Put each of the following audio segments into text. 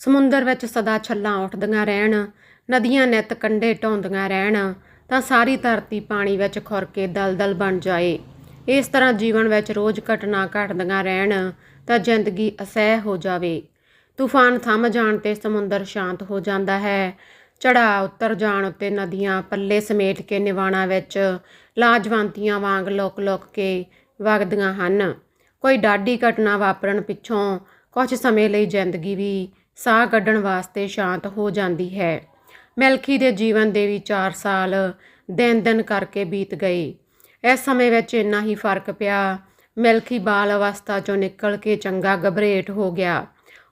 ਸਮੁੰਦਰ ਵਿੱਚ ਸਦਾ ਛੱਲਾਂ ਉੱਠਦੀਆਂ ਰਹਿਣ, ਨਦੀਆਂ ਨਿੱਤ ਕੰਢੇ ਢਾਉਂਦੀਆਂ ਰਹਿਣ, ਤਾਂ ਸਾਰੀ ਧਰਤੀ ਪਾਣੀ ਵਿੱਚ ਖੁਰ ਕੇ ਦਲਦਲ ਬਣ ਜਾਏ। ਇਸ ਤਰ੍ਹਾਂ ਜੀਵਨ ਵਿੱਚ ਰੋਜ਼ ਘਟਨਾ ਘਟਦੀਆਂ ਰਹਿਣ, ਤਾਂ ਜ਼ਿੰਦਗੀ ਅਸਹਿ ਹੋ ਜਾਵੇ। ਤੂਫਾਨ ਥੰਮ ਜਾਣ ਤੇ ਸਮੁੰਦਰ ਸ਼ਾਂਤ ਹੋ ਜਾਂਦਾ ਹੈ। ਚੜਾ ਉਤਰ ਜਾਣ ਉੱਤੇ ਨਦੀਆਂ ਪੱਲੇ ਸਮੇਟ ਕੇ ਨਿਵਾਣਾ ਵਿੱਚ ਲਾਜਵੰਤੀਆਂ ਵਾਂਗ ਲੁਕ-ਲੁਕ ਕੇ ਵਗਦੀਆਂ ਹਨ। ਕੋਈ ਡਾਢੀ ਘਟਨਾ ਵਾਪਰਨ ਪਿੱਛੋਂ ਕੁਝ ਸਮੇਂ ਲਈ ਜ਼ਿੰਦਗੀ ਵੀ ਸਾਹ ਕੱਢਣ ਵਾਸਤੇ ਸ਼ਾਂਤ ਹੋ ਜਾਂਦੀ ਹੈ। ਮਿਲਖੀ ਦੇ ਜੀਵਨ ਦੇ ਵੀ 4 ਸਾਲ ਦਿਨ-ਦਿਨ ਕਰਕੇ ਬੀਤ ਗਏ। ਇਸ ਸਮੇਂ ਵਿੱਚ ਇੰਨਾ ਹੀ ਫ਼ਰਕ ਪਿਆ। ਮਿਲਖੀ ਬਾਲ ਅਵਸਥਾ ਚੋਂ ਨਿਕਲ ਕੇ ਚੰਗਾ ਗਬਰੇਟ ਹੋ ਗਿਆ।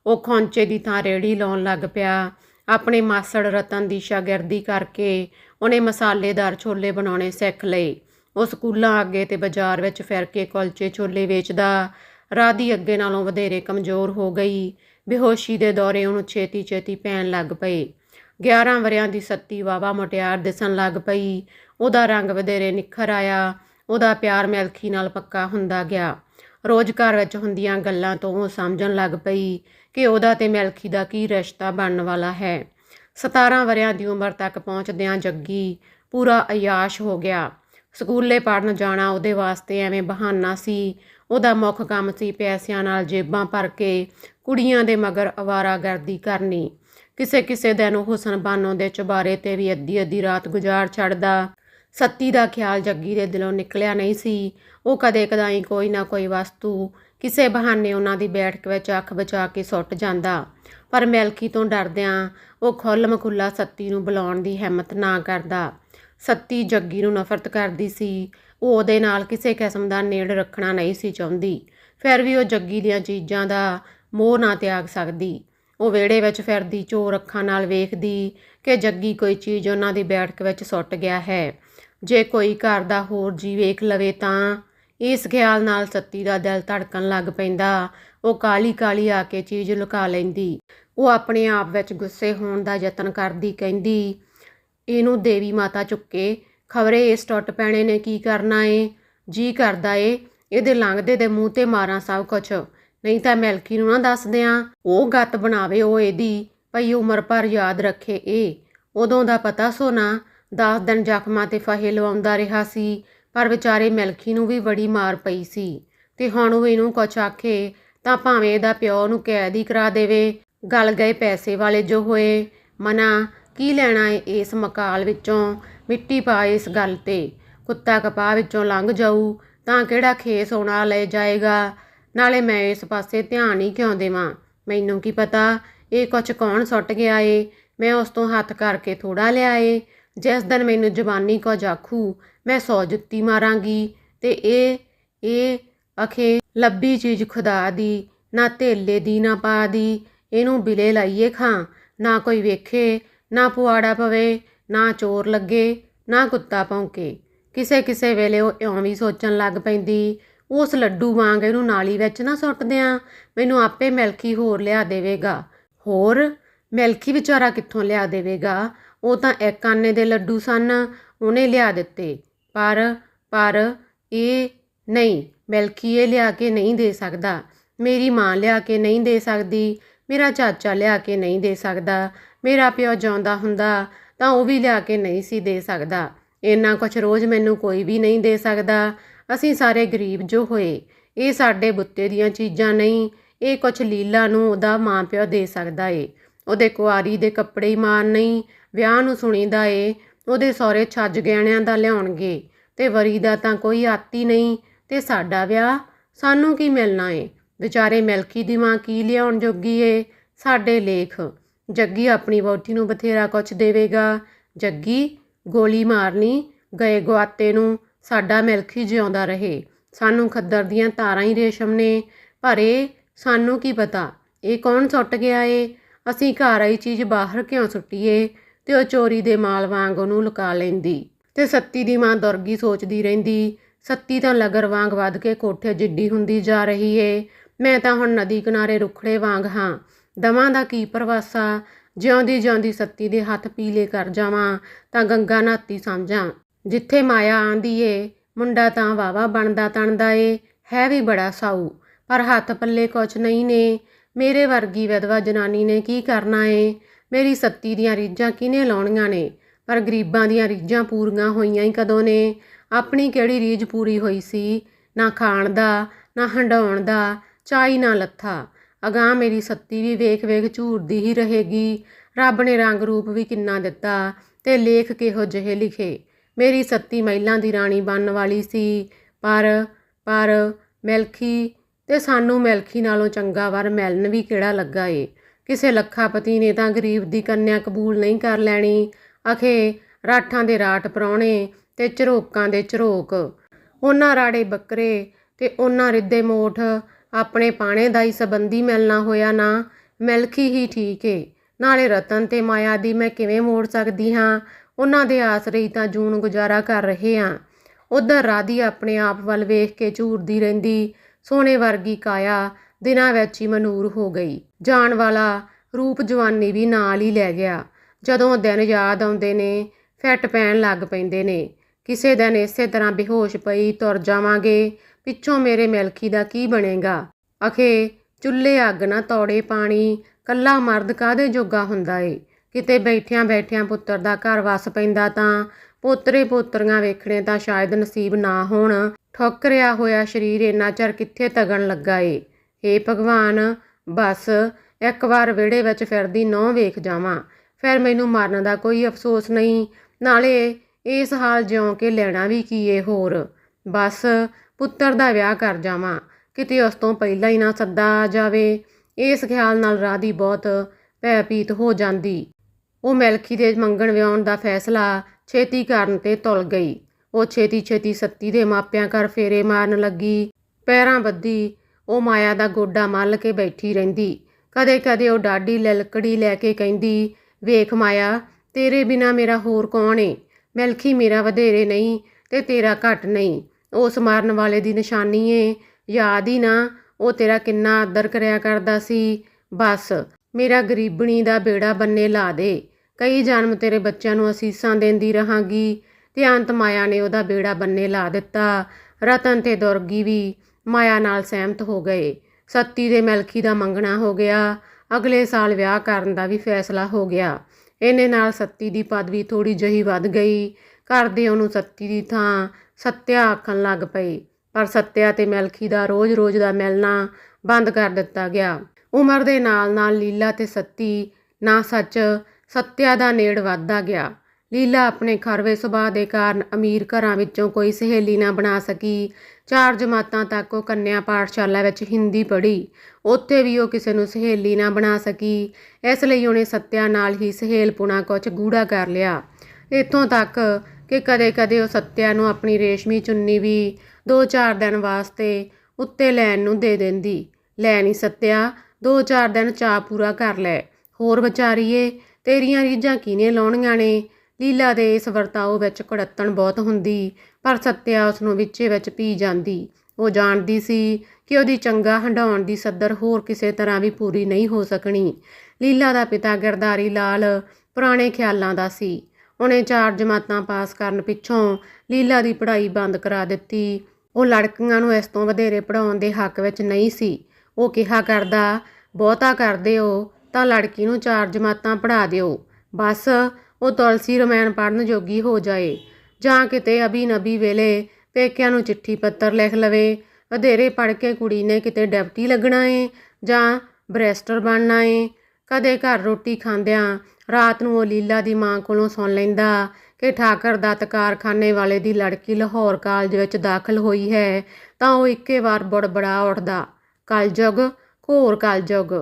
ਉਹ ਖੌਂਚੇ ਦੀ ਥਾਂ ਰੇੜੀ ਲਾਉਣ ਲੱਗ ਪਿਆ। ਆਪਣੇ ਮਾਸੜ ਰਤਨ ਦੀ ਸ਼ਾਗਿਰਦੀ ਕਰਕੇ ਉਹਨੇ ਮਸਾਲੇਦਾਰ ਛੋਲੇ ਬਣਾਉਣੇ ਸਿੱਖ ਲਏ। ਉਹ ਸਕੂਲਾਂ ਅੱਗੇ ਤੇ ਬਾਜ਼ਾਰ ਵਿੱਚ ਫਿਰ ਕੇ ਕੁਲਚੇ ਛੋਲੇ ਵੇਚਦਾ। ਰਾਧੀ ਅੱਗੇ ਨਾਲੋਂ ਵਧੇਰੇ ਕਮਜ਼ੋਰ ਹੋ ਗਈ। ਬੇਹੋਸ਼ੀ ਦੇ ਦੌਰੇ ਉਹਨੂੰ ਛੇਤੀ ਛੇਤੀ ਪੈਣ ਲੱਗ ਪਏ। 11 ਵਰਿਆਂ ਦੀ ਸੱਤੀ ਵਾਵਾ ਮੁਟਿਆਰ ਦਿਸਣ ਲੱਗ ਪਈ। ਉਹਦਾ ਰੰਗ ਵਧੇਰੇ ਨਿਖਰ ਆਇਆ। ਉਹਦਾ ਪਿਆਰ ਮਿਲਖੀ ਨਾਲ ਪੱਕਾ ਹੁੰਦਾ ਗਿਆ। ਰੋਜ਼ ਘਰ ਵਿੱਚ ਹੁੰਦੀਆਂ ਗੱਲਾਂ ਤੋਂ ਉਹ ਸਮਝਣ ਲੱਗ ਪਈ ਕਿ ਉਹਦਾ ਤੇ ਮਿਲਖੀ ਦਾ ਕੀ ਰਿਸ਼ਤਾ ਬਣਨ ਵਾਲਾ ਹੈ। 17 ਵਰਿਆਂ ਦੀ ਉਮਰ ਤੱਕ ਪਹੁੰਚਦਿਆਂ ਜੱਗੀ ਪੂਰਾ ਅਯਾਸ਼ ਹੋ ਗਿਆ। ਸਕੂਲੇ ਪੜਨ ਜਾਣਾ ਉਹਦੇ ਵਾਸਤੇ ਐਵੇਂ ਬਹਾਨਾ ਸੀ। ਉਹਦਾ ਮੁੱਖ ਕੰਮ ਸੀ ਪੈਸਿਆਂ ਨਾਲ ਜੇਬਾਂ ਭਰ ਕੇ ਕੁੜੀਆਂ ਦੇ ਮਗਰ ਅਵਾਰਾਗਰਦੀ ਕਰਨੀ। ਕਿਸੇ ਕਿਸੇ ਦਿਨ ਉਹ ਹੁਸਨ ਬਾਨੋ ਦੇ ਚੁਬਾਰੇ ਤੇ ਵੀ ਅੱਧੀ ਅੱਧੀ ਰਾਤ ਗੁਜ਼ਾਰ ਛੱਡਦਾ। ਸੱਤੀ ਦਾ ਖਿਆਲ ਜੱਗੀ ਦੇ ਦਿਲੋਂ ਨਿਕਲਿਆ ਨਹੀਂ ਸੀ। ਉਹ ਕਦੇ ਕਦਾਈ ਕੋਈ ਨਾ ਕੋਈ ਵਸਤੂ, ਕਿਸੇ ਬਹਾਨੇ ਉਹਨਾਂ ਦੀ ਬੈਠਕ ਵਿੱਚ ਅੱਖ ਬਚਾ ਕੇ ਸੁੱਟ ਜਾਂਦਾ। ਪਰ ਮਿਲਕੀ ਤੋਂ ਡਰਦਿਆਂ ਉਹ ਖੁੱਲ੍ਹ ਮਖੁੱਲਾ ਸੱਤੀ ਨੂੰ ਬੁਲਾਉਣ ਦੀ ਹਿੰਮਤ ਨਾ ਕਰਦਾ। ਸੱਤੀ ਜੱਗੀ ਨੂੰ ਨਫ਼ਰਤ ਕਰਦੀ ਸੀ। ਉਹ ਉਹਦੇ ਨਾਲ ਕਿਸੇ ਕਿਸਮ ਦਾ ਨੇੜ ਰੱਖਣਾ ਨਹੀਂ ਸੀ ਚਾਹੁੰਦੀ। ਫਿਰ ਵੀ ਉਹ ਜੱਗੀ ਦੀਆਂ ਚੀਜ਼ਾਂ ਦਾ ਮੋਹ ਨਾ ਤਿਆਗ ਸਕਦੀ। ਉਹ ਵਿਹੜੇ ਵਿੱਚ ਫਿਰਦੀ, ਚੋਰ ਅੱਖਾਂ ਨਾਲ ਵੇਖਦੀ ਕਿ ਜੱਗੀ ਕੋਈ ਚੀਜ਼ ਉਹਨਾਂ ਦੀ ਬੈਠਕ ਵਿੱਚ ਸੁੱਟ ਗਿਆ ਹੈ। ਜੇ ਕੋਈ ਘਰ ਦਾ ਹੋਰ ਜੀ ਵੇਖ ਲਵੇ ਤਾਂ ਇਸ ਖਿਆਲ ਨਾਲ ਸੱਤੀ ਦਾ ਦਿਲ ਧੜਕਣ ਲੱਗ ਪੈਂਦਾ। ਉਹ ਕਾਲੀ ਕਾਲੀ ਆ ਕੇ ਚੀਜ਼ ਲੁਕਾ ਲੈਂਦੀ। ਉਹ ਆਪਣੇ ਆਪ ਵਿੱਚ ਗੁੱਸੇ ਹੋਣ ਦਾ ਯਤਨ ਕਰਦੀ, ਕਹਿੰਦੀ, ਇਹਨੂੰ ਦੇਵੀ ਮਾਤਾ ਚੁੱਕੇ। ਖਬਰੇ ਇਸ ਟੁੱਟ ਪੈਣੇ ਨੇ ਕੀ ਕਰਨਾ ਏ? ਜੀ ਕਰਦਾ ਏ। ਇਹਦੇ ਲੰਘਦੇ ਦੇ ਮੂੰਹ ਤੇ ਮਾਰਾਂ ਸਭ ਕੁਛ। ਨਹੀਂ ਤਾਂ ਮਿਲਕੀ ਨੂੰ ਨਾ ਦੱਸਦਿਆਂ ਉਹ ਗੱਤ ਬਣਾਵੇ ਉਹ ਇਹਦੀ, ਭਈ ਉਮਰ ਭਰ ਯਾਦ ਰੱਖੇ ਇਹ। ਉਦੋਂ ਦਾ ਪਤਾ ਸੋਨਾ 10 ਦਿਨ ਜ਼ਖਮਾਂ ਤੇ ਫਹੇ ਲਵਾਉਂਦਾ ਰਿਹਾ ਸੀ, ਪਰ ਵਿਚਾਰੇ ਮਿਲਖੀ ਨੂੰ ਵੀ ਬੜੀ ਮਾਰ ਪਈ ਸੀ। ਤੇ ਹੁਣ ਉਹ ਇਹਨੂੰ ਕੁਛ ਆਖੇ, ਤਾਂ ਭਾਵੇਂ ਇਹਦਾ ਪਿਓ ਨੂੰ ਕੈਦ ਹੀ ਕਰਾ ਦੇਵੇ, ਗਲ ਗਏ ਪੈਸੇ ਵਾਲੇ ਜੋ ਹੋਏ, ਮਨਾ, ਕੀ ਲੈਣਾ ਏ ਇਸ ਮਕਾਲ ਵਿੱਚੋਂ, ਮਿੱਟੀ ਪਾ ਇਸ ਗੱਲ ਤੇ, ਕੁੱਤਾ ਕਪਾਹ ਵਿੱਚੋਂ ਲੰਘ ਜਾਊ, ਤਾਂ ਕਿਹੜਾ ਖੇਸ ਹੋਣਾ ਲੈ ਜਾਏਗਾ ਨਾਲੇ ਮੈਂ ਇਸ ਪਾਸੇ ਧਿਆਨ ਹੀ ਕਿਉਂ ਦੇਵਾਂ? ਮੈਨੂੰ ਕੀ ਪਤਾ? ਇਹ ਕੁਛ ਕੌਣ ਸੁੱਟ ਗਿਆ ਏ? ਮੈਂ ਉਸ ਤੋਂ ਹੱਥ ਕਰਕੇ ਥੋੜਾ ਲਿਆ ਏ। ਜਿਸ ਦਿਨ ਮੈਨੂੰ ਜਬਾਨੀ ਕੋ ਜਾਖੂ ਮੈਂ ਸੌ ਜੁੱਤੀ ਮਾਰਾਂਗੀ ਤੇ ਇਹ ਇਹ ਅਖੇ ਲੱਭੀ ਚੀਜ਼ ਖੁਦਾ ਦੀ, ਨਾ ਧੇਲੇ ਦੀ, ਨਾ ਪਾ ਦੀ। ਇਹਨੂੰ ਬਿਲੇ ਲਾਈਏ ਖਾਂ, ਨਾ ਕੋਈ ਵੇਖੇ, ਨਾ ਪੁਆੜਾ ਪਵੇ, ਨਾ ਚੋਰ ਲੱਗੇ, ਨਾ ਕੁੱਤਾ ਭੌਂਕੇ ਕਿਸੇ ਕਿਸੇ ਵੇਲੇ ਉਹ ਇਉਂ ਵੀ ਸੋਚਣ ਲੱਗ ਪੈਂਦੀ ਉਸ ਲੱਡੂ ਵਾਂਗ ਇਹਨੂੰ ਨਾਲੀ ਵਿੱਚ ਨਾ ਸੁੱਟ ਦਿਆਂ ਮੈਨੂੰ ਆਪੇ ਮਿਲਖੀ ਹੋਰ ਲਿਆ ਦੇਵੇਗਾ। ਹੋਰ, ਮਿਲਖੀ ਵਿਚਾਰਾ ਕਿੱਥੋਂ ਲਿਆ ਦੇਵੇਗਾ? ਉਹ ਤਾਂ ਇੱਕ ਆਨੇ ਦੇ ਲੱਡੂ ਸਨ, ਉਹਨੇ ਲਿਆ ਦਿੱਤੇ। ਪਰ ਪਰ ਇਹ ਨਹੀਂ, ਮਿਲਖੀ ਇਹ ਲਿਆ ਕੇ ਨਹੀਂ ਦੇ ਸਕਦਾ। ਮੇਰੀ ਮਾਂ ਲਿਆ ਕੇ ਨਹੀਂ ਦੇ ਸਕਦੀ, ਮੇਰਾ ਚਾਚਾ ਲਿਆ ਕੇ ਨਹੀਂ ਦੇ ਸਕਦਾ, ਮੇਰਾ ਪਿਓ ਜਿਉਂਦਾ ਹੁੰਦਾ ਤਾਂ ਉਹ ਵੀ ਲਿਆ ਕੇ ਨਹੀਂ ਸੀ ਦੇ ਸਕਦਾ। ਇੰਨਾ ਕੁਝ ਰੋਜ਼ ਮੈਨੂੰ ਕੋਈ ਵੀ ਨਹੀਂ ਦੇ ਸਕਦਾ। ਅਸੀਂ ਸਾਰੇ ਗਰੀਬ ਜੋ ਹੋਏ, ਇਹ ਸਾਡੇ ਬੁੱਤੇ ਦੀਆਂ ਚੀਜ਼ਾਂ ਨਹੀਂ, ਇਹ ਕੁਛ ਲੀਲਾ ਨੂੰ ਉਹਦਾ ਮਾਂ ਪਿਓ ਦੇ ਸਕਦਾ ਏ। ਉਹਦੇ ਕੁਆਰੀ ਦੇ ਕੱਪੜੇ ਹੀ ਮਾਨ ਨਹੀਂ, ਵਿਆਹ ਨੂੰ ਸੁਣੀਦਾ ਏ, ਉਹਦੇ ਸਹੁਰੇ ਛੱਜ ਗਹਿਣਿਆਂ ਦਾ ਲਿਆਉਣਗੇ, ਤੇ ਵਰੀ ਦਾ ਤਾਂ ਕੋਈ ਆਤੀ ਨਹੀਂ, ਤੇ ਸਾਡਾ ਵਿਆਹ ਸਾਨੂੰ ਕੀ ਮਿਲਣਾ ਏ? ਵਿਚਾਰੇ ਮਿਲਕੀ ਦੀ ਮਾਂ ਕੀ ਲਿਆਉਣ ਜੋਗੀ ਏ? ਸਾਡੇ ਲੇਖ, ਜੱਗੀ ਆਪਣੀ ਵਹੁਟੀ ਨੂੰ ਬਥੇਰਾ ਕੁਛ ਦੇਵੇਗਾ। ਜੱਗੀ, ਗੋਲੀ ਮਾਰਨੀ, ਗਏ ਗਵਾਤੇ ਨੂੰ ਸਾਡਾ ਮਿਲਖੀ ਜਿਉਂਦਾ ਰਹੇ। ਸਾਨੂੰ ਖੱਦਰ ਦੀਆਂ ਤਾਰਾਂ ਹੀ ਰੇਸ਼ਮ ਨੇ। ਪਰ ਇਹ ਸਾਨੂੰ ਕੀ ਪਤਾ? ਇਹ ਕੌਣ ਸੁੱਟ ਗਿਆ ਏ? ਅਸੀਂ ਘਰ ਆਈ ਚੀਜ਼ ਬਾਹਰ ਕਿਉਂ ਸੁੱਟੀਏ? ਤੇ ਉਹ ਚੋਰੀ ਦੇ ਮਾਲ ਵਾਂਗ ਉਹਨੂੰ ਲੁਕਾ ਲੈਂਦੀ। ਤੇ ਸੱਤੀ ਦੀ ਮਾਂ ਦੁਰਗੀ ਸੋਚਦੀ ਰਹਿੰਦੀ, ਸੱਤੀ ਤਾਂ ਲਗਰ ਵਾਂਗ ਵੱਧ ਕੇ ਕੋਠੇ ਜਿੱਡੀ ਹੁੰਦੀ ਜਾ ਰਹੀ ਏ। ਮੈਂ ਤਾਂ ਹੁਣ ਨਦੀ ਕਿਨਾਰੇ ਰੁਖੜੇ ਵਾਂਗ ਹਾਂ। ਦਵਾਂ ਦਾ ਕੀ ਪਰਵਾਸਾ? ਜਿਉਂਦੀ ਜਿਉਂਦੀ ਸੱਤੀ ਦੇ ਹੱਥ ਪੀਲੇ ਕਰ ਜਾਵਾਂ ਤਾਂ ਗੰਗਾ ਨਾਤੀ ਸਮਝਾਂ ਜਿੱਥੇ ਮਾਇਆ ਆਂਦੀ ਏ, ਮੁੰਡਾ ਤਾਂ ਵਾਵਾ ਬਣਦਾ ਤਣਦਾ ਏ, ਹੈ ਵੀ ਬੜਾ ਸਾਊ। ਪਰ ਹੱਥ ਪੱਲੇ ਕੁਛ ਨਹੀਂ ਨੇ। ਮੇਰੇ ਵਰਗੀ ਵਿਧਵਾ ਜਨਾਨੀ ਨੇ ਕੀ ਕਰਨਾ ਏ? ਮੇਰੀ ਸੱਤੀ ਦੀਆਂ ਰੀਝਾਂ ਕਿਹਨੇ ਲਾਉਣੀਆਂ ਨੇ? ਪਰ ਗਰੀਬਾਂ ਦੀਆਂ ਰੀਝਾਂ ਪੂਰੀਆਂ ਹੋਈਆਂ ਹੀ ਕਦੋਂ ਨੇ? ਆਪਣੀ ਕਿਹੜੀ ਰੀਝ ਪੂਰੀ ਹੋਈ ਸੀ? ਨਾ ਖਾਣ ਦਾ, ਨਾ ਹੰਡਾਉਣ ਦਾ, ਚਾਈ ਨਾ ਲੱਥਾ। ਅਗਾਂਹ ਮੇਰੀ ਸੱਤੀ ਵੀ ਵੇਖ ਵੇਖ ਝੂਰਦੀ ਹੀ ਰਹੇਗੀ। ਰੱਬ ਨੇ ਰੰਗ ਰੂਪ ਵੀ ਕਿੰਨਾ ਦਿੱਤਾ ਤੇ ਲੇਖ ਕਿਹੋ ਜਿਹੇ ਲਿਖੇ। ਮੇਰੀ ਸੱਤੀ ਮਹਿਲਾਂ ਦੀ ਰਾਣੀ ਬਣਨ ਵਾਲੀ ਸੀ। ਪਰ ਪਰ ਮਿਲਖੀ ਤੇ ਸਾਨੂੰ ਮਿਲਖੀ ਨਾਲੋਂ ਚੰਗਾ ਵਰ ਮਿਲਣ ਵੀ ਕਿਹੜਾ ਲੱਗਾ ਏ? ਕਿਸੇ ਲੱਖਾਪਤੀ ਨੇ ਤਾਂ ਗਰੀਬ ਦੀ ਕੰਨਿਆ ਕਬੂਲ ਨਹੀਂ ਕਰ ਲੈਣੀ। ਅਖੇ, ਰਾਠਾਂ ਦੇ ਰਾਠ ਪਰੌਣੇ ਤੇ ਝਰੋਕਾਂ ਦੇ ਝਰੋਕ। ਉਹਨਾਂ ਰਾੜੇ ਬੱਕਰੇ ਤੇ ਉਹਨਾਂ ਰਿੱਦੇ ਮੋਠ। ਆਪਣੇ ਪਾਣੇ ਦਾ ਹੀ ਸੰਬੰਧੀ ਮਿਲਣਾ ਹੋਇਆ ਨਾ। ਮਿਲਖੀ ਹੀ ਠੀਕ ਏ। ਨਾਲੇ ਰਤਨ ਤੇ ਮਾਇਆ ਦੀ ਮੈਂ ਕਿਵੇਂ ਮੋੜ ਸਕਦੀ ਹਾਂ? ਉਹਨਾਂ ਦੇ ਆਸਰੇ ਹੀ ਤਾਂ ਜੂਨ ਗੁਜ਼ਾਰਾ ਕਰ ਰਹੇ ਹਾਂ। ਉਧਰ ਰਾਧੀ ਆਪਣੇ ਆਪ ਵੱਲ ਵੇਖ ਕੇ ਝੂਰਦੀ ਰਹਿੰਦੀ, ਸੋਨੇ ਵਰਗੀ ਕਾਇਆ, ਦਿਨਾਂ ਵਿੱਚ ਹੀ ਮਨੂਰ ਹੋ ਗਈ। ਜਾਣ ਵਾਲਾ ਰੂਪ ਜਵਾਨੀ ਵੀ ਨਾਲ ਹੀ ਲੈ ਗਿਆ। ਜਦੋਂ ਦਿਨ ਯਾਦ ਆਉਂਦੇ ਨੇ, ਫੈਟ ਪੈਣ ਲੱਗ ਪੈਂਦੇ ਨੇ। ਕਿਸੇ ਦਿਨ ਇਸੇ ਤਰ੍ਹਾਂ ਬੇਹੋਸ਼ ਪਈ ਤੁਰ ਜਾਵਾਂਗੇ, ਪਿੱਛੋਂ ਮੇਰੇ ਮਿਲਖੀ ਦਾ ਕੀ ਬਣੇਗਾ? ਅਖੇ, ਚੁੱਲ੍ਹੇ ਅੱਗ ਨਾ ਤੌੜੇ ਪਾਣੀ, ਕੱਲਾ ਮਰਦ ਕਾਦੇ ਜੋਗਾ ਹੁੰਦਾ ਏ? ਕਿਤੇ ਬੈਠਿਆਂ ਬੈਠਿਆਂ ਪੁੱਤਰ ਦਾ ਘਰ ਵਸ ਪੈਂਦਾ ਤਾਂ ਪੋਤਰੇ ਪੋਤਰੀਆਂ ਵੇਖਣੇ ਤਾਂ ਸ਼ਾਇਦ ਨਸੀਬ ਨਾ ਹੋਣ। ਠੋਕਰਿਆ ਹੋਇਆ ਸਰੀਰ ਇੰਨਾ ਚਿਰ ਕਿੱਥੇ ਤਗਣ ਲੱਗਾ ਏ? ਏ ਭਗਵਾਨ, ਬਸ, ਇੱਕ ਵਾਰ ਵਿਹੜੇ ਵਿੱਚ ਫਿਰਦੀ ਨਹੁੰ ਵੇਖ ਜਾਵਾਂ। ਫਿਰ ਮੈਨੂੰ ਮਰਨ ਦਾ ਕੋਈ ਅਫਸੋਸ ਨਹੀਂ। ਨਾਲੇ ਇਸ ਹਾਲ ਜਿਉਂ ਕੇ ਲੈਣਾ ਵੀ ਕੀ ਏ ਹੋਰ? ਬਸ, ਪੁੱਤਰ ਦਾ ਵਿਆਹ ਕਰ ਜਾਵਾਂ। ਕਿਤੇ ਉਸ ਤੋਂ ਪਹਿਲਾਂ ਹੀ ਨਾ ਸੱਦਾ ਆ ਜਾਵੇ। ਇਸ ਖਿਆਲ ਨਾਲ ਰਾਧੀ ਬਹੁਤ ਭੈਭੀਤ ਹੋ ਜਾਂਦੀ। ਉਹ ਮਿਲਖੀ ਦੇ ਮੰਗਣ ਵਿਆਉਣ ਦਾ ਫੈਸਲਾ ਛੇਤੀ ਕਰਨ ਤੇ ਤੁਲ ਗਈ। ਉਹ ਛੇਤੀ ਛੇਤੀ ਸੱਤੀ ਦੇ ਮਾਪਿਆਂ ਘਰ ਫੇਰੇ ਮਾਰਨ ਲੱਗੀ। ਪੈਰਾਂ ਬੱਧੀ, ਉਹ ਮਾਇਆ ਦਾ ਗੋਡਾ ਮੱਲ ਕੇ ਬੈਠੀ ਰਹਿੰਦੀ। ਕਦੇ ਕਦੇ ਉਹ ਡਾਡੀ ਲਲਕੜੀ ਲੈ ਕੇ ਕਹਿੰਦੀ, ਵੇਖ ਮਾਇਆ, ਤੇਰੇ ਬਿਨਾ ਮੇਰਾ ਹੋਰ ਕੌਣ ਏ? ਮਿਲਖੀ ਮੇਰਾ ਵਧੇਰੇ ਨਹੀਂ ਤੇ ਤੇਰਾ ਘੱਟ ਨਹੀਂ। ਉਸ ਮਾਰਨ ਵਾਲੇ ਦੀ ਨਿਸ਼ਾਨੀ ਏ। ਯਾਦ ਹੀ ਨਾ, ਉਹ ਤੇਰਾ ਕਿੰਨਾ ਆਦਰ ਕਰਿਆ ਕਰਦਾ ਸੀ। ਬਸ, ਮੇਰਾ ਗਰੀਬਣੀ ਦਾ ਬੇੜਾ ਬੰਨੇ ਲਾ ਦੇ। ਕਈ ਜਨਮ ਤੇਰੇ ਬੱਚਿਆਂ ਨੂੰ ਅਸੀਸਾਂ ਦਿੰਦੀ ਰਹਾਂਗੀ, ਤੇ ਅੰਤ ਮਾਇਆ ਨੇ ਉਹਦਾ ਬੇੜਾ ਬੰਨੇ ਲਾ ਦਿੱਤਾ। ਰਤਨ ਤੇ ਦੁਰਗੀ ਵੀ ਮਾਇਆ ਨਾਲ ਸਹਿਮਤ ਹੋ ਗਏ। ਸੱਤੀ ਦੇ ਮਿਲਖੀ ਦਾ ਮੰਗਣਾ ਹੋ ਗਿਆ। ਅਗਲੇ ਸਾਲ ਵਿਆਹ ਕਰਨ ਦਾ ਵੀ ਫੈਸਲਾ ਹੋ ਗਿਆ। ਇਹਨੇ ਨਾਲ ਸੱਤੀ ਦੀ ਪਦਵੀ ਥੋੜੀ ਜਹੀ ਵੱਧ ਗਈ। ਘਰ ਦੇ ਉਹਨੂੰ ਸੱਤੀ ਦੀ ਥਾਂ ਸੱਤਿਆ ਆਖਣ ਲੱਗ ਪਈ। ਪਰ ਸੱਤਿਆ ਤੇ ਮਿਲਖੀ ਦਾ ਰੋਜ਼-ਰੋਜ਼ ਦਾ ਮਿਲਣਾ ਬੰਦ ਕਰ ਦਿੱਤਾ ਗਿਆ। ਉਮਰ ਦੇ ਨਾਲ-ਨਾਲ ਲੀਲਾ ਤੇ ਸੱਤੀ ਨਾ ਸੱਚ ਸੱਤਿਆ ਦਾ ਨੇੜ ਵੱਧਦਾ ਗਿਆ। ਲੀਲਾ ਆਪਣੇ ਖਰਵੇ ਸੁਭਾਅ ਦੇ ਕਾਰਨ ਅਮੀਰ ਘਰਾਂ ਵਿੱਚੋਂ ਕੋਈ ਸਹੇਲੀ ਨਾ ਬਣਾ ਸਕੀ। ਚਾਰ ਜਮਾਤਾਂ ਤੱਕ ਉਹ ਕੰਨਿਆ ਪਾਠਸ਼ਾਲਾ ਵਿੱਚ ਹਿੰਦੀ ਪੜ੍ਹੀ। ਉੱਥੇ ਵੀ ਉਹ ਕਿਸੇ ਨੂੰ ਸਹੇਲੀ ਨਾ ਬਣਾ ਸਕੀ। ਇਸ ਲਈ ਉਹਨੇ ਸੱਤਿਆ ਨਾਲ ਹੀ ਸਹੇਲਪੁਣਾ ਕੁਝ ਗੂੜਾ ਕਰ ਲਿਆ। ਇੱਥੋਂ ਤੱਕ ਕਿ ਕਦੇ-ਕਦੇ ਉਹ ਸੱਤਿਆ ਨੂੰ ਆਪਣੀ ਰੇਸ਼ਮੀ ਚੁੰਨੀ ਵੀ 2-4 ਦਿਨ ਵਾਸਤੇ ਉੱਤੇ ਲੈਣ ਨੂੰ ਦੇ ਦਿੰਦੀ। ਲੈ ਨਹੀਂ ਸੱਤਿਆ 2-4 ਦਿਨ ਚਾਹ ਪੂਰਾ ਕਰ ਲੈ। ਹੋਰ ਵਿਚਾਰੀਏ ਤੇਰੀਆਂ ਰੀਝਾਂ ਕਿਨੇ ਲਾਉਣੀਆਂ ਨੇ? ਲੀਲਾ ਦੇ ਇਸ ਵਰਤਾਓ ਵਿੱਚ ਕੁੜੱਤਣ ਬਹੁਤ ਹੁੰਦੀ, ਪਰ ਸੱਤਿਆ ਉਸ ਨੂੰ ਵਿੱਚੇ ਵਿੱਚ ਪੀ ਜਾਂਦੀ। ਉਹ ਜਾਣਦੀ ਸੀ ਕਿ ਉਹਦੀ ਚੰਗਾ ਹੰਡਾਉਣ ਦੀ ਸੱਦਰ ਹੋਰ ਕਿਸੇ ਤਰ੍ਹਾਂ ਵੀ ਪੂਰੀ ਨਹੀਂ ਹੋ ਸਕਣੀ। ਲੀਲਾ ਦਾ ਪਿਤਾ ਗਿਰਦਾਰੀ ਲਾਲ ਪੁਰਾਣੇ ਖਿਆਲਾਂ ਦਾ ਸੀ। ਉਹਨੇ ਚਾਰ ਜਮਾਤਾਂ ਪਾਸ ਕਰਨ ਪਿੱਛੋਂ ਲੀਲਾ ਦੀ ਪੜ੍ਹਾਈ ਬੰਦ ਕਰਾ ਦਿੱਤੀ। ਉਹ ਲੜਕੀਆਂ ਨੂੰ ਇਸ ਤੋਂ ਵਧੇਰੇ ਪੜਾਉਣ ਦੇ ਹੱਕ ਵਿੱਚ ਨਹੀਂ ਸੀ। ਉਹ ਕਿਹਾ, ਕਰਦਾ, ਬਹੁਤਾ ਕਰਦੇ ਹੋ। ਤਾਂ ਲੜਕੀ ਨੂੰ ਚਾਰ ਜਮਾਤਾਂ ਪੜ੍ਹਾ ਦਿਓ। ਬਸ, ਉਹ ਤੁਲਸੀ ਰਮਾਇਣ ਪੜ੍ਹਨ ਜੋਗੀ ਹੋ ਜਾਏ। ਜਾਂ ਕਿਤੇ ਅਭੀ ਨਬੀ ਵੇਲੇ ਪੇਕਿਆਂ ਨੂੰ ਚਿੱਠੀ ਪੱਤਰ ਲਿਖ ਲਵੇ। ਵਧੇਰੇ ਪੜ੍ਹ ਕੇ ਕੁੜੀ ਨੇ ਕਿਤੇ ਡਿਪਟੀ ਲੱਗਣਾ ਏ ਜਾਂ ਬਰੈਸਟਰ ਬਣਨਾ ਏ। ਕਦੇ ਘਰ ਰੋਟੀ ਖਾਂਦਿਆਂ ਰਾਤ ਨੂੰ ਉਹ ਲੀਲਾ ਦੀ ਮਾਂ ਕੋਲੋਂ ਸੁਣ ਲੈਂਦਾ ਕਿ ਠਾਕਰ ਦੱਤ ਕਾਰਖਾਨੇ ਵਾਲੇ ਦੀ ਲੜਕੀ ਲਾਹੌਰ ਕਾਲਜ ਵਿੱਚ ਦਾਖਲ ਹੋਈ ਹੈ ਤਾਂ ਉਹ ਇੱਕੇ ਵਾਰ ਬੜਬੜਾ ਉੱਠਦਾ। ਕਲਯੁਗ ਘੋਰ ਕਲਯੁਗ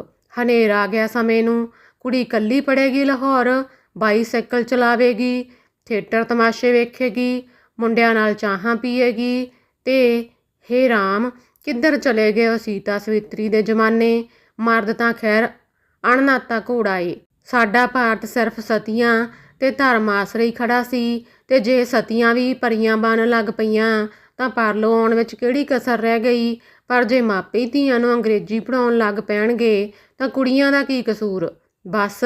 ਹਨੇਰਾ ਗਿਆ ਸਮੇਂ ਨੂੰ। ਕੁੜੀ ਇਕੱਲੀ ਪੜੇਗੀ ਲਾਹੌਰ, ਬਾਈਸਾਈਕਲ ਚਲਾਵੇਗੀ, ਥੀਏਟਰ ਤਮਾਸ਼ੇ ਵੇਖੇਗੀ, ਮੁੰਡਿਆਂ ਨਾਲ ਚਾਹਾਂ ਪੀਏਗੀ ਤੇ ਹੇ ਰਾਮ, ਕਿੱਧਰ ਚਲੇ ਗਏ ਉਹ ਸੀਤਾ ਸਵਿਤਰੀ ਦੇ ਜ਼ਮਾਨੇ? ਮਰਦ ਤਾਂ ਖੈਰ ਅਣਨਾਤਾ ਘੋੜਾ ਏ। ਸਾਡਾ ਭਾਰਤ ਸਿਰਫ ਸਤੀਆਂ ਤੇ ਧਰਮ ਆਸਰੇ ਹੀ ਖੜਾ ਸੀ ਤੇ ਜੇ ਸਤੀਆਂ ਵੀ ਪਰੀਆਂ ਬਣ ਲੱਗ ਪਈਆਂ ਤਾਂ ਪਰਲੋ ਆਉਣ ਵਿੱਚ ਕਿਹੜੀ ਕਸਰ ਰਹਿ ਗਈ? ਪਰ ਜੇ ਮਾਪੇ ਧੀਆਂ ਨੂੰ ਅੰਗਰੇਜ਼ੀ ਪੜਾਉਣ ਲੱਗ ਪੈਣਗੇ, ਤਾਂ ਕੁੜੀਆਂ ਦਾ ਕੀ ਕਸੂਰ? ਬਸ,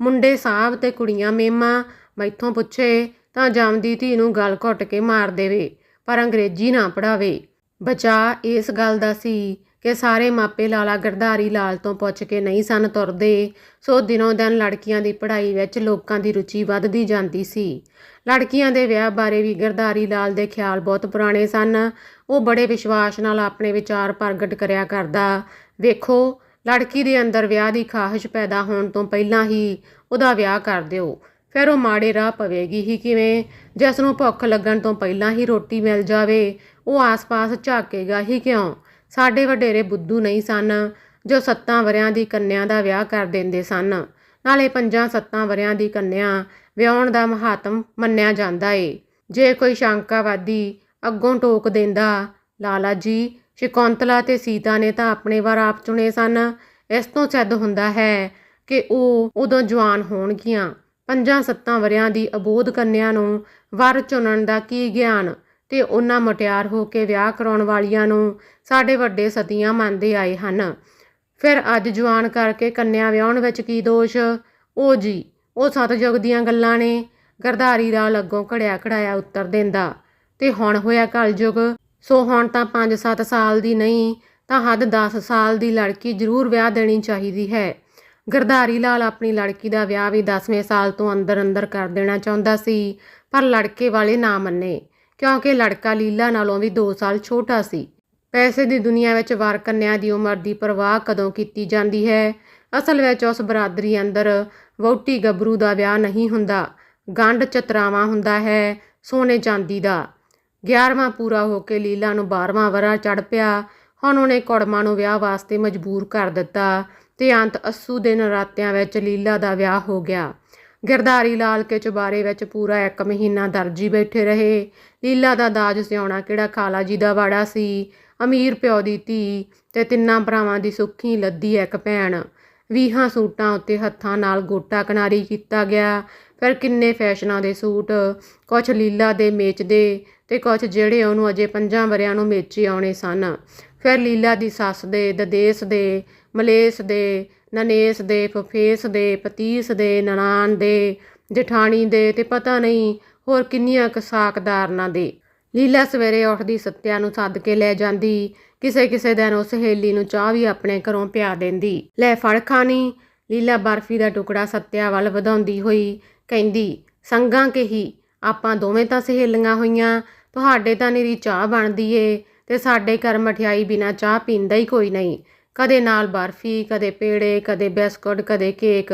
ਮੁੰਡੇ ਸਾਹਿਬ ਤੇ ਕੁੜੀਆਂ ਮੇਮਾ, ਮੈਥੋਂ ਪੁੱਛੇ ਤਾਂ ਜੰਮਦੀ ਧੀ ਨੂੰ ਗਲ ਘੁੱਟ ਕੇ ਮਾਰ ਦੇਵੇ, ਪਰ ਅੰਗਰੇਜ਼ੀ ਨਾ ਪੜਾਵੇ ਬਚਾ ਇਸ ਗੱਲ ਦਾ ਸੀ ਕਿ ਸਾਰੇ ਮਾਪੇ ਲਾਲਾ ਗਰਧਾਰੀ ਲਾਲ ਤੋਂ ਪੁੱਛ ਕੇ ਨਹੀਂ ਸਨ ਤੁਰਦੇ। ਸੋ ਦਿਨੋਂ ਦਿਨ ਲੜਕੀਆਂ ਦੀ ਪੜ੍ਹਾਈ ਵਿੱਚ ਲੋਕਾਂ ਦੀ ਰੁਚੀ ਵੱਧਦੀ ਜਾਂਦੀ ਸੀ। ਲੜਕੀਆਂ ਦੇ ਵਿਆਹ ਬਾਰੇ ਵੀ ਗਰਧਾਰੀ ਲਾਲ ਦੇ ਖਿਆਲ ਬਹੁਤ ਪੁਰਾਣੇ ਸਨ। ਉਹ ਬੜੇ ਵਿਸ਼ਵਾਸ ਨਾਲ ਆਪਣੇ ਵਿਚਾਰ ਪ੍ਰਗਟ ਕਰਿਆ ਕਰਦਾ। ਵੇਖੋ, ਲੜਕੀ ਦੇ ਅੰਦਰ ਵਿਆਹ ਦੀ ਖਾਹਿਸ਼ ਪੈਦਾ ਹੋਣ ਤੋਂ ਪਹਿਲਾਂ ਹੀ ਉਹਦਾ ਵਿਆਹ ਕਰ ਦਿਓ। ਫਿਰ ਉਹ ਮਾੜੇ ਰਾਹ ਪਵੇਗੀ ਹੀ ਕਿਵੇਂ? ਜਿਸ ਨੂੰ ਭੁੱਖ ਲੱਗਣ ਤੋਂ ਪਹਿਲਾਂ ਹੀ ਰੋਟੀ ਮਿਲ ਜਾਵੇ, ਉਹ ਆਸ-ਪਾਸ ਝਾਕੇਗਾ ਹੀ ਕਿਉਂ? ਸਾਡੇ ਵਡੇਰੇ ਬੁੱਧੂ ਨਹੀਂ ਸਨ, ਜੋ ਸੱਤਾਂ ਵਰਿਆਂ ਦੀ ਕੰਨਿਆ ਦਾ ਵਿਆਹ ਕਰ ਦਿੰਦੇ ਸਨ। ਨਾਲੇ ਪੰਜਾਂ ਸੱਤਾਂ ਵਰਿਆਂ ਦੀ ਕੰਨਿਆ ਵਿਆਹਣ ਦਾ ਮਹਾਤਮ ਮੰਨਿਆ ਜਾਂਦਾ ਏ। ਜੇ ਕੋਈ ਸ਼ੰਕਾਵਾਦੀ ਅੱਗੋਂ ਟੋਕ ਦਿੰਦਾ, ਲਾਲਾ ਜੀ, ਸ਼ਕੁੰਤਲਾ ਤੇ ਸੀਤਾ ਨੇ ਤਾਂ ਆਪਣੇ ਵਾਰ ਆਪ ਚੁਣੇ ਸਨ। ਇਸ ਤੋਂ ਸਿੱਧ ਹੁੰਦਾ ਹੈ ਕਿ ਉਹ ਉਦੋਂ ਜਵਾਨ ਹੋਣਗੀਆਂ। ਪੰਜਾਂ ਸੱਤਾਂ ਵਰਿਆਂ ਦੀ ਅਬੋਧ ਕੰਨਿਆ ਨੂੰ ਵਰ ਚੁਣਨ ਦਾ ਕੀ ਗਿਆਨ? ਤੇ ਉਹਨਾਂ ਮੁਟਿਆਰ ਹੋ ਕੇ ਵਿਆਹ ਕਰਾਉਣ ਵਾਲੀਆਂ ਨੂੰ ਸਾਡੇ ਵੱਡੇ ਸਤੀਆਂ ਮੰਨਦੇ ਆਏ ਹਨ। ਫਿਰ ਅੱਜ ਜਵਾਨ ਕਰਕੇ ਕੰਨਿਆ ਵਿਆਹਣ ਵਿੱਚ ਕੀ ਦੋਸ਼? ਉਹ ਜੀ, ਉਹ ਸਤਜੁਗ ਦੀਆਂ ਗੱਲਾਂ ਨੇ। ਗਰਧਾਰੀ ਰਾਲ ਅੱਗੋਂ ਘੜਿਆ ਘੜਾਇਆ ਉੱਤਰ ਦਿੰਦਾ, ਤੇ ਹੁਣ ਹੋਇਆ ਕਲਯੁਗ, ਸੋ ਹੁਣ ਤਾਂ 5-7 ਸਾਲ ਦੀ ਨਹੀਂ, ਤਾਂ ਹੱਦ 10 ਸਾਲ ਦੀ ਲੜਕੀ ਜ਼ਰੂਰ ਵਿਆਹ ਦੇਣੀ ਚਾਹੀਦੀ ਹੈ। ਗਰਧਾਰੀ ਲਾਲ ਆਪਣੀ ਲੜਕੀ ਦਾ ਵਿਆਹ ਵੀ 10ਵੇਂ ਸਾਲ ਤੋਂ ਅੰਦਰ ਅੰਦਰ ਕਰ ਦੇਣਾ ਚਾਹੁੰਦਾ ਸੀ, ਪਰ ਲੜਕੇ ਵਾਲੇ ਨਾ ਮੰਨੇ। ਕਿਉਂਕਿ ਲੜਕਾ ਲੀਲਾ ਨਾਲੋਂ ਵੀ 2 ਸਾਲ ਛੋਟਾ ਸੀ। ਪੈਸੇ ਦੀ ਦੁਨੀਆ ਵਿੱਚ ਵਰ ਕੰਨਿਆ ਦੀ ਉਮਰ ਦੀ ਪਰਵਾਹ ਕਦੋਂ ਕੀਤੀ ਜਾਂਦੀ ਹੈ? ਅਸਲ ਵਿੱਚ ਉਸ ਬਰਾਦਰੀ ਅੰਦਰ ਵਹੁਟੀ ਗੱਭਰੂ ਦਾ ਵਿਆਹ ਨਹੀਂ ਹੁੰਦਾ। ਗੰਢ ਚਤਰਾਵਾ ਹੁੰਦਾ ਹੈ, ਸੋਨੇ ਚਾਂਦੀ ਦਾ। 11ਵਾਂ ਪੂਰਾ ਹੋ ਕੇ ਲੀਲਾ ਨੂੰ 12ਵਾਂ ਵਰਾ ਚੜ ਪਿਆ। ਹੁਣ ਉਹਨੇ ਕੁੜਮਾਂ ਨੂੰ ਵਿਆਹ ਵਾਸਤੇ ਮਜਬੂਰ ਕਰ ਦਿੱਤਾ ਤੇ ਅੰਤ ਅੱਸੂ ਦੇ ਨਰਾਤਿਆਂ ਵਿੱਚ ਲੀਲਾ ਦਾ ਵਿਆਹ ਹੋ ਗਿਆ। ਗਿਰਧਾਰੀ ਲਾਲ ਕੇ ਚੁਬਾਰੇ ਵਿੱਚ ਪੂਰਾ ਇੱਕ ਮਹੀਨਾ ਦਰਜੀ ਬੈਠੇ ਰਹੇ। ਲੀਲਾ ਦਾ ਦਾਜ ਸਿਆਉਣਾ ਕਿਹੜਾ ਕਾਲਾ ਜੀ ਦਾ ਵਾੜਾ ਸੀ? ਅਮੀਰ ਪਿਓ ਦੀ ਧੀ ਤੇ ਤਿੰਨਾਂ ਭਰਾਵਾਂ ਦੀ ਸੁੱਖੀ ਲੱਦੀ ਇੱਕ ਭੈਣ। ਵੀਹਾਂ ਸੂਟਾਂ ਉੱਤੇ ਹੱਥਾਂ ਨਾਲ ਗੋਟਾ ਕਿਨਾਰੀ ਕੀਤਾ ਗਿਆ। ਫਿਰ ਕਿੰਨੇ ਫੈਸ਼ਨਾਂ ਦੇ ਸੂਟ? ਕੁਝ ਲੀਲਾ ਦੇ ਮੇਚਦੇ ਤੇ ਕੁਝ ਜਿਹੜੇ ਉਹਨੂੰ ਅਜੇ ਪੰਜਾਂ ਵਰਿਆਂ ਨੂੰ ਮੇਚੇ ਆਉਣੇ ਸਨ। ਫਿਰ ਲੀਲਾ ਦੀ ਸੱਸ ਦੇ, ਦਦੇਸ ਦੇ, ਮਲੇਸ ਦੇ, ਨਨੇਸ ਦੇ, ਫਫੇਸ ਦੇ, ਪਤੀਸ ਦੇ ਨਨਾਨ ਦੇ, ਜਠਾਣੀ ਦੇ ਤੇ ਪਤਾ ਨਹੀਂ ਹੋਰ ਕਿੰਨੀਆਂ ਕੁ ਸਾਕਦਾਰਨਾਂ ਦੇ। ਲੀਲਾ ਸਵੇਰੇ ਉੱਠਦੀ ਸੱਤਿਆ ਨੂੰ ਸੱਦ ਕੇ ਲੈ ਜਾਂਦੀ। ਕਿਸੇ ਕਿਸੇ ਦਿਨ ਉਹ ਸਹੇਲੀ ਨੂੰ ਚਾਹ ਵੀ ਆਪਣੇ ਘਰੋਂ ਪਿਆ ਦਿੰਦੀ। ਲੈ ਫੜ ਖਾਣੀ। ਲੀਲਾ ਬਰਫੀ ਦਾ ਟੁਕੜਾ ਸੱਤਿਆ ਵੱਲ ਵਧਾਉਂਦੀ ਹੋਈ ਕਹਿੰਦੀ, ਸੰਗਾਂ ਕਹੀ, ਆਪਾਂ ਦੋਵੇਂ ਤਾਂ ਸਹੇਲੀਆਂ ਹੋਈਆਂ। ਤੁਹਾਡੇ ਤਾਂ ਨੀਰੀ ਚਾਹ ਬਣਦੀ ਏ ਤੇ ਸਾਡੇ ਘਰ ਮਠਿਆਈ ਬਿਨਾ ਚਾਹ ਪੀਂਦਾ ਹੀ ਕੋਈ ਨਹੀਂ। ਕਦੇ ਨਾਲ ਬਰਫੀ, ਕਦੇ ਪੇੜੇ, ਕਦੇ ਬਿਸਕੁਟ, ਕਦੇ ਕੇਕ।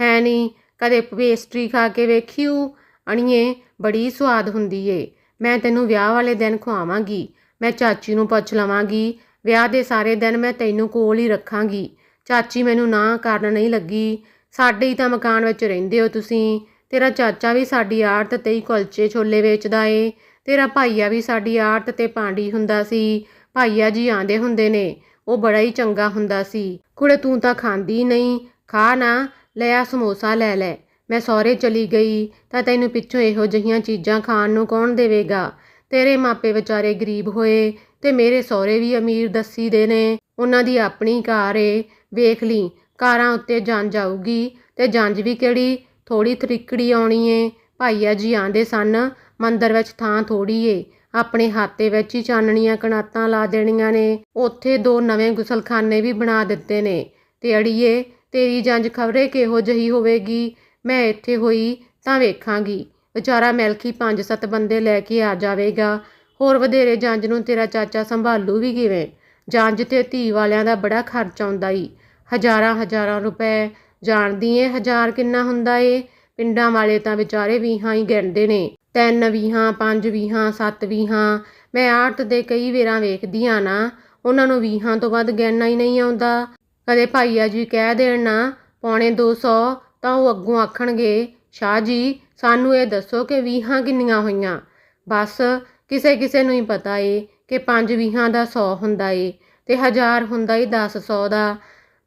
ਹੈ ਨਹੀਂ ਕਦੇ ਪੇਸਟਰੀ ਖਾ ਕੇ ਵੇਖਿਓ ਅਣੀਏ, ਬੜੀ ਸਵਾਦ ਹੁੰਦੀ ਏ। ਮੈਂ ਤੈਨੂੰ ਵਿਆਹ ਵਾਲੇ ਦਿਨ ਖਵਾਵਾਂਗੀ ਮੈਂ ਚਾਚੀ ਨੂੰ ਪੁੱਛ ਲਵਾਂਗੀ। ਵਿਆਹ ਦੇ ਸਾਰੇ ਦਿਨ ਮੈਂ ਤੈਨੂੰ ਕੋਲ ਹੀ ਰੱਖਾਂਗੀ। ਚਾਚੀ ਮੈਨੂੰ ਨਾ ਕਰਨ ਨਹੀਂ ਲੱਗੀ। ਸਾਡੇ ਹੀ ਤਾਂ ਮਕਾਨ ਵਿੱਚ ਰਹਿੰਦੇ ਹੋ ਤੁਸੀਂ। ਤੇਰਾ ਚਾਚਾ ਵੀ ਸਾਡੀ ਆੜਤ ਤੇ ਹੀ ਕੁਲਚੇ ਛੋਲੇ ਵੇਚਦਾ ਏ। ਤੇਰਾ ਭਾਈਆ ਵੀ ਸਾਡੀ ਆੜਤ ਤੇ ਪਾਂਡੀ ਹੁੰਦਾ ਸੀ। ਭਾਈਆ ਜੀ ਆਂਦੇ ਹੁੰਦੇ ਨੇ, ਉਹ ਬੜਾ ਹੀ ਚੰਗਾ ਹੁੰਦਾ ਸੀ। ਕੁੜੇ ਤੂੰ ਤਾਂ ਖਾਂਦੀ ਨਹੀਂ। ਖਾ ਨਾ, ਲੈ ਆ ਸਮੋਸਾ ਲੈ ਲੈ। ਮੈਂ ਸਹੁਰੇ ਚਲੀ ਗਈ ਤਾਂ ਤੈਨੂੰ ਪਿੱਛੋਂ ਇਹੋ ਜਿਹੀਆਂ ਚੀਜ਼ਾਂ ਖਾਣ ਨੂੰ ਕੌਣ ਦੇਵੇਗਾ? ਤੇਰੇ ਮਾਪੇ ਵਿਚਾਰੇ ਗਰੀਬ ਹੋਏ ਤੇ ਮੇਰੇ ਸਹੁਰੇ ਵੀ ਅਮੀਰ ਦੱਸੀ ਦੇ ਨੇ। ਉਹਨਾਂ ਦੀ ਆਪਣੀ ਕਾਰ ਏ। ਵੇਖ ਲਈ, ਕਾਰਾਂ ਉੱਤੇ ਜੰਜ ਆਊਗੀ ਤੇ ਜੰਜ ਵੀ ਕਿਹੜੀ? ਥੋੜੀ ਤਰੀਕੜੀ ਆਉਣੀ ਏ। ਭਾਈਆ ਜੀ ਆਂਦੇ ਸਨ, ਮੰਦਰ ਵਿੱਚ ਥਾਂ ਥੋੜੀ ਏ। ਆਪਣੇ ਹਾਤੇ ਵਿੱਚ ਹੀ ਚਾਨਣੀਆਂ ਕਣਾਤਾਂ ਲਾ ਦੇਣੀਆਂ ਨੇ। ਉੱਥੇ ਦੋ ਨਵੇਂ ਗੁਸਲਖਾਨੇ ਵੀ ਬਣਾ ਦਿੱਤੇ ਨੇ। ਤੇ ਅੜੀਏ ਤੇਰੀ ਜੰਜ ਖਬਰੇ ਕਿਹੋ ਜਿਹੀ ਹੋਵੇਗੀ? ਮੈਂ ਇੱਥੇ ਹੋਈ ਤਾਂ ਵੇਖਾਂਗੀ। ਵਿਚਾਰਾ ਮਿਲਖੀ ਪੰਜ ਸੱਤ ਬੰਦੇ ਲੈ ਕੇ ਆ ਜਾਵੇਗਾ। ਹੋਰ ਵਧੇਰੇ ਜੰਜ ਨੂੰ ਤੇਰਾ ਚਾਚਾ ਸੰਭਾਲੂ ਵੀ ਕਿਵੇਂ? ਜੰਜ ਤੇ ਧੀ ਵਾਲਿਆਂ ਦਾ ਬੜਾ ਖਰਚ ਆਉਂਦਾ ਈ। ਹਜ਼ਾਰਾਂ ਹਜ਼ਾਰਾਂ ਰੁਪਏ। ਜਾਣਦੀ ਏ ਹਜ਼ਾਰ ਕਿੰਨਾ ਹੁੰਦਾ ਏ? ਪਿੰਡਾਂ ਵਾਲੇ ਤਾਂ ਵਿਚਾਰੇ ਵੀਹਾਂ ਹੀ ਗਿਣਦੇ ਨੇ। ਤਿੰਨ ਵੀਹਾਂ, ਪੰਜ ਵੀਹਾਂ, ਸੱਤ ਵੀਹਾਂ। ਮੈਂ ਆਰਤ ਦੇ ਕਈ ਵੇਰਾਂ ਵੇਖਦੀ ਵੇਖਦੀਆਂ ਨਾ। ਉਹਨਾਂ ਨੂੰ ਵੀਹਾਂ ਤੋਂ ਵੱਧ ਗਿਣਨਾ ਹੀ ਨਹੀਂ ਆਉਂਦਾ। ਕਦੇ ਭਾਈਆ ਜੀ ਕਹਿ ਦੇਣ ਨਾ, ਪੌਣੇ 200 ਤਾਂ ਉਹ ਅੱਗੋਂ ਆਖਣਗੇ, ਸ਼ਾਹ ਜੀ, ਸਾਨੂੰ ਇਹ ਦੱਸੋ ਕਿ ਵੀਹਾਂ ਕਿੰਨੀਆਂ ਹੋਈਆਂ? ਬਸ ਕਿਸੇ ਕਿਸੇ ਨੂੰ ਹੀ ਪਤਾ ਏ ਕਿ ਪੰਜ ਵੀਹਾਂ ਦਾ 100 ਹੁੰਦਾ ਏ ਤੇ ਹਜ਼ਾਰ ਹੁੰਦਾ ਏ 10 ਦਾ।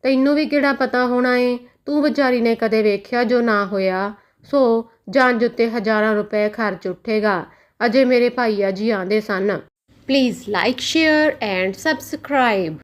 ਤੈਨੂੰ ਵੀ ਕਿਹੜਾ ਪਤਾ ਹੋਣਾ ਏ? ਤੂੰ ਵਿਚਾਰੀ ਨੇ ਕਦੇ ਵੇਖਿਆ ਜੋ ਨਾ ਹੋਇਆ? ਸੋ ਜੰਜ ਉੱਤੇ ਹਜ਼ਾਰਾਂ ਰੁਪਏ ਖਰਚ ਉੱਠੇਗਾ। ਅਜੇ ਮੇਰੇ ਭਾਈਆ ਜੀ ਆਂਦੇ ਸਨ। Please like share and subscribe